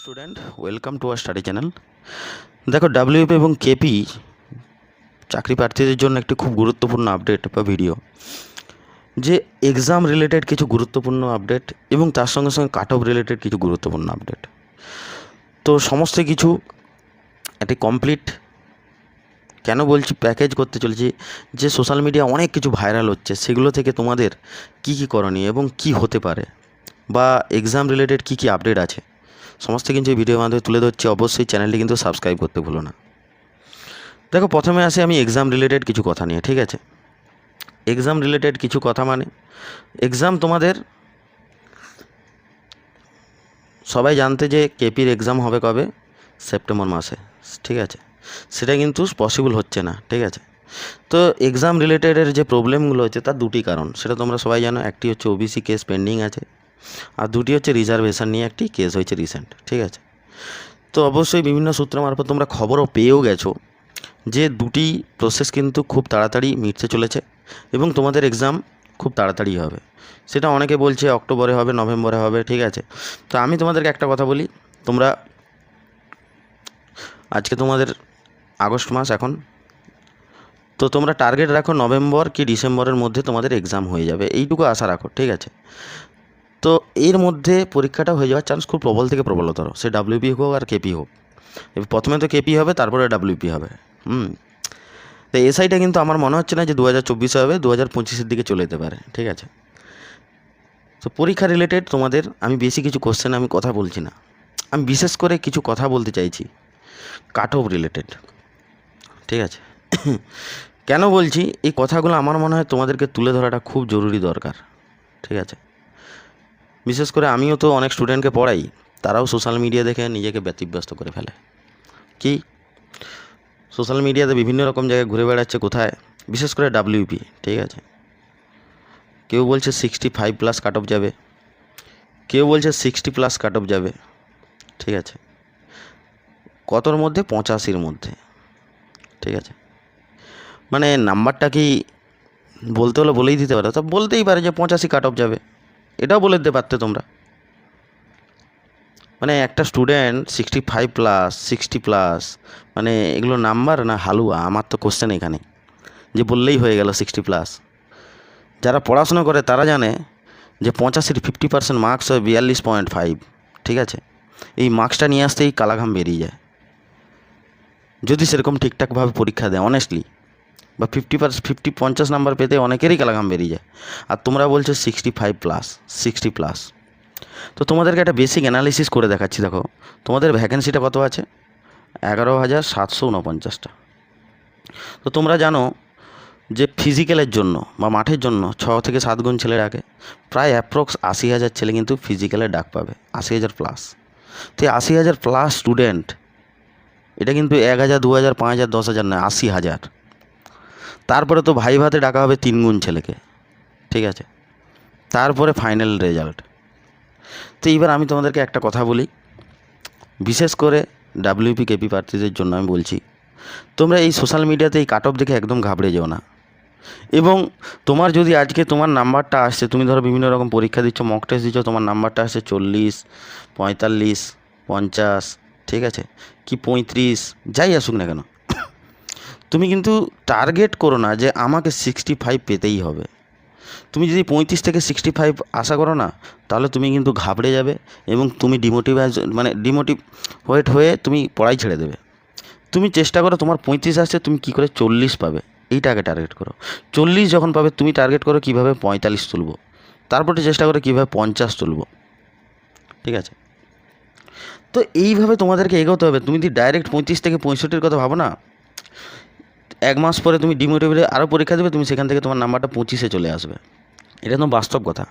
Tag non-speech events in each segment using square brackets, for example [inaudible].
Student welcome to our study channel দেখো WP এবং KP চাকরি প্রার্থীদের জন্য একটি খুব গুরুত্বপূর্ণ আপডেট বা ভিডিও যে এক্সাম রিলেটেড কিছু গুরুত্বপূর্ণ আপডেট এবং তার সঙ্গে সঙ্গে কাট অফ রিলেটেড কিছু গুরুত্বপূর্ণ আপডেট তো সমস্ত কিছু একটি কমপ্লিট কেন বলছি প্যাকেজ করতে চলেছি? যে সোশ্যাল মিডিয়া অনেক কিছু ভাইরাল হচ্ছে, সেগুলো থেকে তোমাদের কি কি করণীয় এবং কি হতে পারে? বা এক্সাম রিলেটেড কী কী আপডেট আছে? সমস্ত কিছু ভিডিওর মাধ্যমে তুলে ধরছি, অবশ্যই চ্যানেলটি কিন্তু সাবস্ক্রাইব করতে ভুলো না। দেখো, প্রথমে আসি আমি এক্সাম রিলেটেড কিছু কথা নিয়ে, ঠিক আছে? এক্সাম রিলেটেড কিছু কথা মানে এক্সাম তোমাদের সবাই জানতে যে কেপির এক্সাম হবে কবে? সেপ্টেম্বর মাসে, ঠিক আছে? সেটা কিন্তু পসিবল হচ্ছে না, ঠিক আছে? তো এক্সাম রিলেটেডের যে প্রবলেমগুলো হচ্ছে, তার দুটি কারণ। সেটা তোমরা সবাই জানো, একটি হচ্ছে ওবিসি কেস পেন্ডিং আছে আর দুটি হচ্ছে রিজার্ভেশন নিয়ে একটি কেস হয়েছে রিসেন্ট ঠিক আছে? তো অবশ্যই বিভিন্ন সূত্র মারফত তোমরা খবরও পেয়েও গেছো যে দুটি প্রসেস কিন্তু খুব তাড়াতাড়ি মিটতে চলেছে এবং তোমাদের এক্সাম খুব তাড়াতাড়ি হবে। সেটা অনেকে বলছে অক্টোবরে হবে, নভেম্বরে হবে, ঠিক আছে? তো আমি তোমাদেরকে একটা কথা বলি, তোমরা আজকে তোমাদের আগস্ট মাস এখন, তো তোমরা টার্গেট রাখো নভেম্বর কি ডিসেম্বরের মধ্যে তোমাদের এক্সাম হয়ে যাবে, এইটুকু আশা রাখো, ঠিক আছে? তো এর মধ্যে পরীক্ষাটা হয়ে যাওয়ার চান্স খুব প্রবল থেকে প্রবলতর সে ডাব্লিউপি হোক আর কেপি হোক। প্রথমে তো কেপি হবে, তারপরে ডাব্লিউপি হবে। হুম। তো এসআইটা কিন্তু আমার মনে হচ্ছে না যে দু হাজার চব্বিশে হবে দু হাজার পঁচিশের দিকে চলে যেতে পারে, ঠিক আছে? তো পরীক্ষা রিলেটেড তোমাদের আমি বেশি কিছু কোশ্চেন আমি কথা বলছি না। আমি বিশেষ করে কিছু কথা বলতে চাইছি কাট অফ রিলেটেড ঠিক আছে? কেন বলছি? এই কথাগুলো আমার মনে হয় তোমাদেরকে তুলে ধরাটা খুব জরুরি দরকার, ঠিক আছে? বিশেষ করে আমিও তো অনেক স্টুডেন্টকে পড়াই, তারাও সোশ্যাল মিডিয়া দেখে নিজেকে ব্যতিব্যস্ত করে ফেলে। কি? সোশ্যাল মিডিয়াতে বিভিন্ন রকম জায়গায় ঘুরে বেড়াচ্ছে কোথায়? বিশেষ করে ডাব্লিউপি ঠিক আছে? কেউ বলছে sixty five plus cut off যাবে। কেউ বলছে সিক্সটি প্লাস কাট অফ যাবে। ঠিক আছে? কতর মধ্যে? পঁচাশির মধ্যে। ঠিক আছে? মানে নাম্বারটা কি বলতে হলে বলেই দিতে পারে। তা বলতেই পারে যে পঁচাশি কাট অফ যাবে। এটাও বলে দিতে পারতে তোমরা। মানে একটা student sixty five plus sixty plus মানে এগুলো নাম্বার না হালুয়া, আমার তো কোশ্চেন এখানে যে বললেই হয়ে গেল সিক্সটি প্লাস যারা পড়াশোনা করে তারা জানে যে পঁচাশির ফিফটি পার্সেন্ট মার্কস হয় বিয়াল্লিশ পয়েন্ট ফাইভ ঠিক আছে? এই মার্কসটা নিয়ে আসতেই কালাঘাম বেরিয়ে যায়। যদি সেরকম ঠিকঠাকভাবে পরীক্ষা দেয় অনেস্টলি বা ফিফটি পার্সেন্ট ফিফটি পঞ্চাশ নাম্বার পেতে অনেকেরই কালাঘাম বেরিয়ে যায়। আর তোমরা বলছো sixty five plus sixty plus তো তোমাদেরকে একটা বেসিক অ্যানালিসিস করে দেখাচ্ছি, দেখো। তোমাদের ভ্যাকেন্সিটা কত আছে? এগারো হাজার সাতশো উনপঞ্চাশটা। তো তোমরা জানো যে ফিজিক্যালের জন্য বা মাঠের জন্য ছ থেকে সাত গুণ ছেলে ডাকে প্রায় অ্যাপ্রক্স আশি হাজার ছেলে কিন্তু ফিজিক্যালের ডাক পাবে, আশি হাজার প্লাস তো আশি হাজার প্লাস স্টুডেন্ট এটা কিন্তু এক হাজার, দু হাজার, পাঁচ হাজার, দশ হাজার নয়, আশি হাজার। তারপরে তো ভাই ভাতে ডাকা হবে তিন গুণ ছেলেকে, ঠিক আছে? তারপরে ফাইনাল রেজাল্ট তো এইবার আমি তোমাদেরকে একটা কথা বলি। বিশেষ করে ডাব্লিউপি কেপি প্রার্থীদের জন্য আমি বলছি, তোমরা এই সোশ্যাল মিডিয়াতে এই কাট অফ দেখে একদম ঘাবড়ে যেও না। এবং তোমার যদি আজকে তোমার নাম্বারটা আসছে, তুমি ধরো বিভিন্ন রকম পরীক্ষা দিচ্ছ মক টেস্ট দিচ্ছ, তোমার নাম্বারটা আসছে চল্লিশ, পঁয়তাল্লিশ, পঞ্চাশ, ঠিক আছে? কি পঁয়ত্রিশ, যাই আসুক না কেন তুমি কিন্তু টার্গেট করো না যে আমাকে সিক্সটি ফাইভ পেতেই হবে। তুমি যদি পঁয়ত্রিশ থেকে সিক্সটি ফাইভ আশা করো না, তাহলে তুমি কিন্তু ঘাবড়ে যাবে এবং তুমি ডিমোটিভাইজ মানে ডিমোটিভ ওয়েট হয়ে তুমি পড়াই ছেড়ে দেবে। তুমি চেষ্টা করো তোমার পঁয়ত্রিশ আসছে, তুমি কী করে চল্লিশ পাবে? এইটাকে টার্গেট করো। চল্লিশ যখন পাবে, তুমি টার্গেট করো কীভাবে পঁয়তাল্লিশ তুলবো। তারপরে চেষ্টা করো কীভাবে পঞ্চাশ তুলবো। ঠিক আছে? তো এইভাবে তোমাদেরকে এগোতে হবে। তুমি যদি ডাইরেক্ট পঁয়ত্রিশ থেকে পঁয়ষট্টির কথা ভাবো না এক মাস পরে তুমি ডিমোটিভেটে আরও পরীক্ষা দেবে, তুমি সেখান থেকে তোমার নাম্বারটা পঁচিশে চলে আসবে। এটা তো বাস্তব কথা।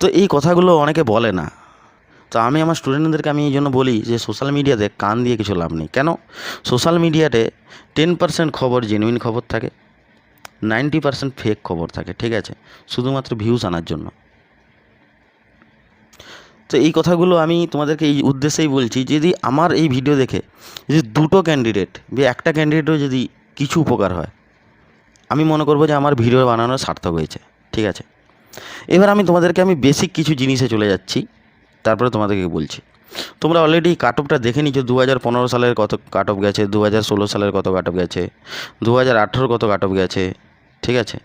তো এই কথাগুলো অনেকে বলে না। তো আমি আমার স্টুডেন্টদেরকে আমি এই জন্য বলি যে সোশ্যাল মিডিয়াতে কান দিয়ে কিছু লাভ নেই। কেন? সোশ্যাল মিডিয়াতে টেন পার্সেন্ট খবর জেনুইন খবর থাকে নাইনটি পার্সেন্ট ফেক খবর থাকে, ঠিক আছে? শুধুমাত্র ভিউজ আনার জন্য। তো এই কথাগুলো আমি তোমাদেরকে এই উদ্দেশ্যেই বলছি, যদি আমার এই ভিডিও দেখে যদি দুটো ক্যান্ডিডেট বা একটা ক্যান্ডিডেটও যদি কিছু উপকার হয়, আমি মনে করব যে আমার ভিডিও বানানো সার্থক হয়েছে, ঠিক আছে? এবার আমি তোমাদেরকে আমি বেসিক কিছু জিনিসে চলে যাচ্ছি, তারপরে তোমাদেরকে বলছি। তোমরা অলরেডি কাট অফটা দেখে নিচ্ছ দু হাজার পনেরো সালের কত কাট অফ গেছে দু হাজার ষোলো সালের কত কাট অফ গেছে দু হাজার আঠেরো কত কাট অফ গেছে ঠিক আছে?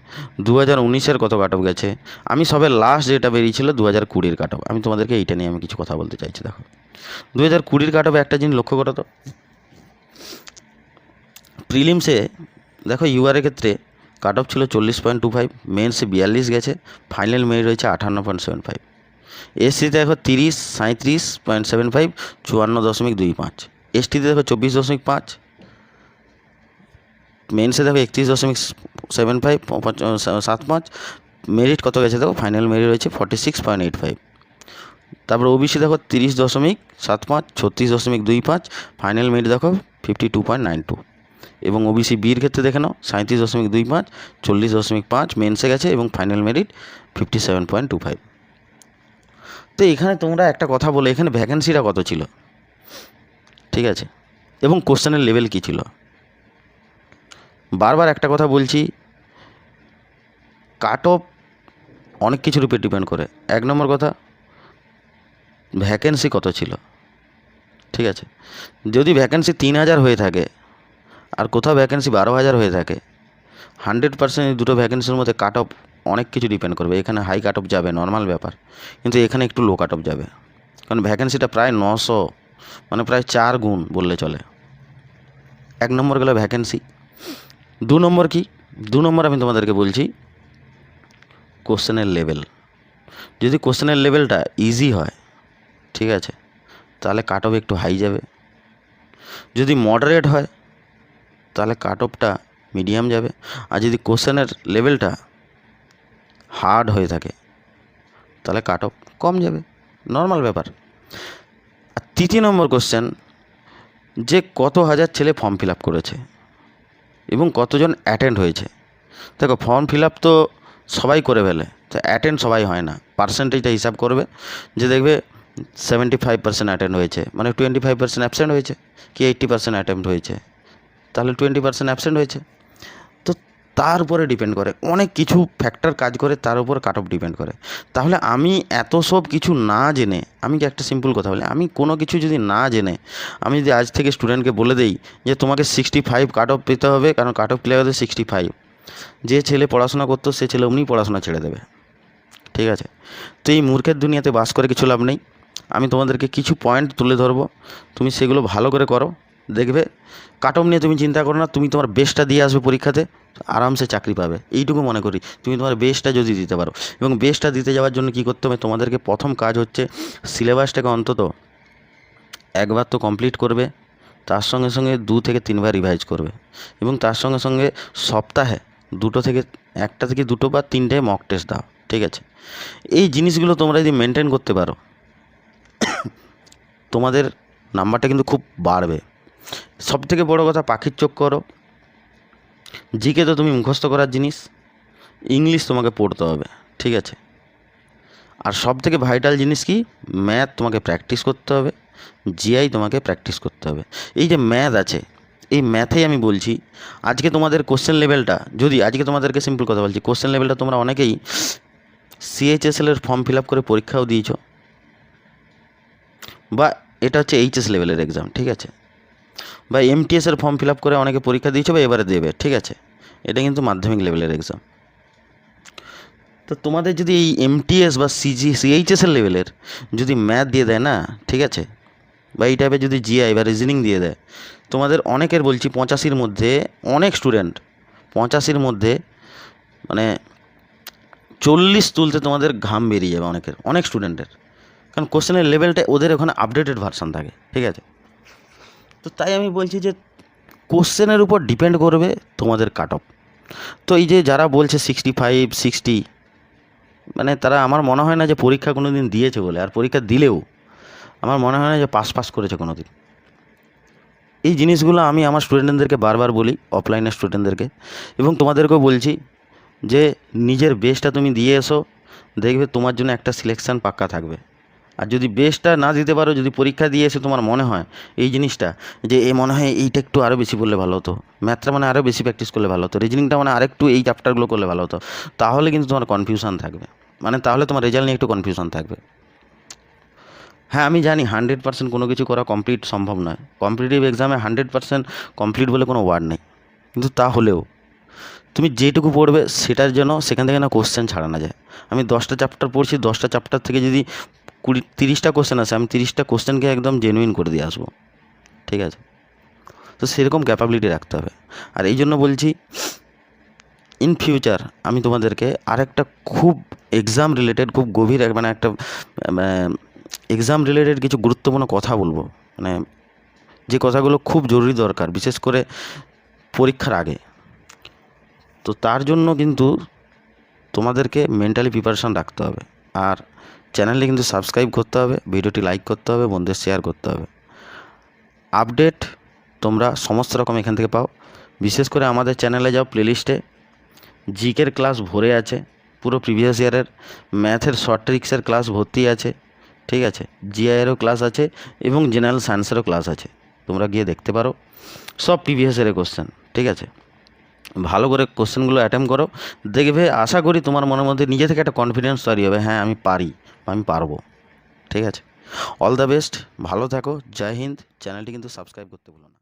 দু হাজার উনিশের কত কাট অফ গেছে? আমি সবে লাস্ট যেটা বেরিয়েছিল দু হাজার কুড়ির কাট অফ আমি তোমাদেরকে এইটা নিয়ে আমি কিছু কথা বলতে চাইছি, দেখো। দু হাজার কুড়ির কাট অফে একটা জিনিস লক্ষ্য করো তো। প্রিলিমসে দেখো ইউআরের ক্ষেত্রে কাট অফ ছিল চল্লিশ পয়েন্ট টু ফাইভ মেন্সে বিয়াল্লিশ গেছে ফাইনাল মেরিট রয়েছে আটান্ন পয়েন্ট সেভেন ফাইভ। এসসিতে দেখো তিরিশ সাঁত্রিশ পয়েন্ট সেভেন ফাইভ, চুয়ান্ন দশমিক দুই পাঁচ। এসটিতে দেখো চব্বিশ দশমিক পাঁচ মেন্সে দেখো একত্রিশ দশমিক সেভেন ফাইভ সাত পাঁচ মেরিট কত গেছে দেখো? ফাইনাল মেরিট রয়েছে forty six point eight five তারপর ওবিসি দেখো তিরিশ দশমিক সাত পাঁচ, ছত্রিশ দশমিক দুই পাঁচ ফাইনাল মেরিট দেখো fifty two point nine two এবং ওবিসি বির ক্ষেত্রে দেখে নাও সাঁত্রিশ দশমিক দুই পাঁচ, চল্লিশ দশমিক পাঁচ মেন্সে গেছে এবং final merit fifty seven point two five তো এখানে তোমরা একটা কথা বলে, এখানে ভ্যাকেন্সিটা কত ছিল? ঠিক আছে? এবং কোশ্চেনের লেভেল কী ছিল? বারবার একটা কথা বলছি কাট অফ অনেক কিছুর উপর ডিপেন্ড করে। এক নম্বর কথা ভ্যাকেন্সি কত ছিল? ঠিক আছে? যদি ভ্যাকেন্সি তিন হাজার হয়ে থাকে, আর কোথাও ভ্যাকেন্সি বারো হাজার হয়ে থাকে হান্ড্রেড পার্সেন্ট দুটো ভ্যাকেন্সির মধ্যে কাট অফ অনেক কিছু ডিপেন্ড করবে। এখানে হাই কাট অফ যাবে নর্মাল ব্যাপার। কিন্তু এখানে একটু লো কাট অফ যাবে। কারণ ভ্যাকেন্সিটা প্রায় নশো মানে প্রায় চার গুণ বললে চলে। এক নম্বর গেল ভ্যাকেন্সি দু নম্বর কি? দু নম্বর আমি তোমাদেরকে বলছি কোশ্চেনের লেভেল। যদি কোশ্চেনের লেভেলটা ইজি হয়, ঠিক আছে, তাহলে কাট অফ একটু হাই যাবে। যদি মডারেট হয়, তাহলে কাট অফটা মিডিয়াম যাবে। আর যদি কোশ্চেনের লেভেলটা হার্ড হয়ে থাকে, তাহলে কাট অফ কম যাবে। নর্মাল ব্যাপার। আর তৃতীয় নম্বর কোশ্চেন যে কত হাজার ছেলে ফর্ম ফিল আপ করেছে এবং কতজন অ্যাটেন্ড হয়েছে। দেখো ফর্ম ফিল আপ তো সবাই করে ফেলে। তো অ্যাটেন্ড সবাই হয় না। পার্সেন্টেজটা হিসাব করবে যে দেখবে সেভেন্টি ফাইভ পার্সেন্ট অ্যাটেন্ড হয়েছে। মানে টোয়েন্টি ফাইভ পার্সেন্ট অ্যাবসেন্ট হয়েছে কি এইট্টি পার্সেন্ট অ্যাটেম্প হয়েছে? তাহলে টোয়েন্টি পার্সেন্ট অ্যাবসেন্ট হয়েছে। তো তার উপরে ডিপেন্ড করে। অনেক কিছু ফ্যাক্টর কাজ করে, তার উপর কাট অফ ডিপেন্ড করে। তাহলে আমি এত সব কিছু না জেনে, আমি কি একটা সিম্পল কথা বলি? আমি কোনো কিছু যদি না জেনে, আমি যদি আজ থেকে স্টুডেন্টকে বলে দেই যে তোমাকে সিক্সটি ফাইভ কাট অফ পেতে হবে, কারণ কাট অফ ক্লিয়ার হতে সিক্সটি ফাইভ যে ছেলে পড়াশোনা করতো, সে ছেলে অমনি পড়াশোনা ছেড়ে দেবে। ঠিক আছে? তো এই মূর্খের দুনিয়াতে বাস করে কিছু লাভ নেই। আমি তোমাদেরকে কিছু পয়েন্ট তুলে ধরবো। তুমি সেগুলো ভালো করে করো। দেখবে কাটম নিয়ে তুমি চিন্তা করো না, তুমি তোমার বেস্টটা দিয়ে আসবে পরীক্ষাতে, আরামসে চাকরি পাবে। এইটুকু মনে করি। তুমি তোমার বেস্টটা যদি দিতে পারো। এবং বেস্টটা দিতে যাওয়ার জন্য কী করতে হবে? তোমাদেরকে প্রথম কাজ হচ্ছে সিলেবাসটাকে অন্তত একবার তো কমপ্লিট করবে, তার সঙ্গে সঙ্গে দু থেকে তিনবার রিভাইজ করবে। এবং তার সঙ্গে সঙ্গে সপ্তাহে দুটো থেকে, একটা থেকে দুটো বা তিনটে মক টেস্ট দাও, ঠিক আছে? এই জিনিসগুলো তোমরা যদি মেনটেন করতে পারো, [coughs] তোমাদের নাম্বারটা কিন্তু খুব বাড়বে। সব থেকে বড়ো কথা পাখির চোখ করো। জিকে তো তুমি মুখস্থ করার জিনিস ইংলিশ তোমাকে পড়তে হবে, ঠিক আছে? আর সব থেকে ভাইটাল জিনিস কি? ম্যাথ তোমাকে প্র্যাকটিস করতে হবে জিআই তোমাকে প্র্যাকটিস করতে হবে। এই যে ম্যাথ আছে এই ম্যাথেই আমি বলছি, আজকে তোমাদের কোশ্চেন লেভেলটা যদি আজকে তোমাদেরকে সিম্পল কথা বলছি কোশ্চেন লেভেলটা তোমরা অনেকেই সিএইচএসএলের ফর্ম ফিল আপ করে পরীক্ষাও দিয়েছ, বা এটা হচ্ছে এইচএস লেভেলের এক্সাম ঠিক আছে? বা এমটিএসের ফর্ম ফিল আপ করে অনেকে পরীক্ষা দিয়েছে বা এবারে দেবে, ঠিক আছে? এটা কিন্তু মাধ্যমিক লেভেলের এক্সাম তো তোমাদের যদি এই এমটিএস বা সিজি সিএইচএসের লেভেলের যদি ম্যাথ দিয়ে দেয় না, ঠিক আছে? বা এই টাইপের যদি জিআই বা রিজনিং দিয়ে দেয়, তোমাদের অনেকের বলছি পঁচাশির মধ্যে অনেক স্টুডেন্ট পঁচাশির মধ্যে মানে চল্লিশ তুলতে তোমাদের ঘাম বেরিয়ে যাবে অনেকের, অনেক স্টুডেন্টের কারণ কোশ্চেনের লেভেলটা ওদের ওখানে আপডেটেড ভার্সান থাকে, ঠিক আছে? তো তাই আমি বলছি যে কোশ্চেনের উপর ডিপেন্ড করবে তোমাদের কাট অফ তো এই যে যারা বলছে সিক্সটি ফাইভ সিক্সটি মানে তারা আমার মনে হয় না যে পরীক্ষা কোনো দিন দিয়েছে বলে, আর পরীক্ষা দিলেও আমার মনে হয় না যে পাস পাস করেছে কোনো দিন এই জিনিসগুলো আমি আমার স্টুডেন্টদেরকে বারবার বলি অফলাইনের স্টুডেন্টদেরকে এবং তোমাদেরকেও বলছি যে নিজের বেস্টটা তুমি দিয়ে এসো, দেখবে তোমার জন্য একটা সিলেকশান পাক্কা থাকবে। আর যদি বেস্টটা না দিতে পারো, যদি পরীক্ষা দিয়ে এসে তোমার মনে হয় এই জিনিসটা, যে এ মনে হয় এইটা একটু আরও বেশি বললে ভালো হতো ম্যাথটা মানে আরও বেশি প্র্যাকটিস করলে ভালো হতো রিজনিংটা মানে আরেকটু এই চ্যাপ্টারগুলো করলে ভালো হতো, তাহলে কিন্তু তোমার কনফিউশন থাকবে। মানে তাহলে তোমার রেজাল্ট নিয়ে একটু কনফিউশন থাকবে। হ্যাঁ আমি জানি হান্ড্রেড পার্সেন্ট কোনো কিছু করা কমপ্লিট সম্ভব নয়। কম্পিটিটিভ এক্সামে হান্ড্রেড পার্সেন্ট কমপ্লিট বলে কোনো ওয়ার্ড নেই। কিন্তু তা হলেও, তুমি যেটুকু পড়বে সেটার জন্য সেখান থেকে না কোশ্চেন ছাড়ানো যায়। আমি দশটা চ্যাপ্টার পড়ছি, দশটা চ্যাপ্টার থেকে যদি কুড়ি, তিরিশটা কোশ্চেন আসে, আমি তিরিশটা কোশ্চেনকে একদম জেনুইন করে দিয়ে আসব। ঠিক আছে? তো সেরকম ক্যাপাবিলিটি রাখতে হবে। আর এই জন্য বলছি ইন ফিউচার আমি তোমাদেরকে আরেকটা খুব এক্সাম রিলেটেড খুব গভীর মানে একটা এক্সাম রিলেটেড কিছু গুরুত্বপূর্ণ কথা বলব। মানে যে কথাগুলো খুব জরুরি দরকার, বিশেষ করে পরীক্ষার আগে। তো তার জন্য কিন্তু তোমাদেরকে মেন্টালি প্রিপারেশান রাখতে হবে। আর চ্যানেলটি কিন্তু সাবস্ক্রাইব করতে হবে, ভিডিওটি লাইক করতে হবে, বন্ধুদের শেয়ার করতে হবে। আপডেট তোমরা সমস্ত রকম এখান থেকে পাও। বিশেষ করে আমাদের চ্যানেলে যাও প্লেলিস্টে জিকের ক্লাস ভরে আছে, পুরো প্রিভিয়াস ইয়ারের ম্যাথের শর্ট ট্রিক্সের ক্লাস ভর্তি আছে। ঠিক আছে? জিআইয়েরও ক্লাস আছে এবং জেনারেল সায়েন্সেরও ক্লাস আছে। তোমরা গিয়ে দেখতে পারো। সব প্রিভিয়াসের কোশ্চেন ঠিক আছে? ভালো করে কোশ্চেনগুলো অ্যাটেম্প করো। দেখবে, আশা করি তোমার মনের মধ্যে নিজে থেকে একটা কনফিডেন্স তৈরি হবে। হ্যাঁ আমি পারি, আমি পারব, ঠিক আছে? অল দ্য বেস্ট ভালো থাকো, জয় হিন্দ। চ্যানেলটি কিন্তু সাবস্ক্রাইব করতে ভুলো না।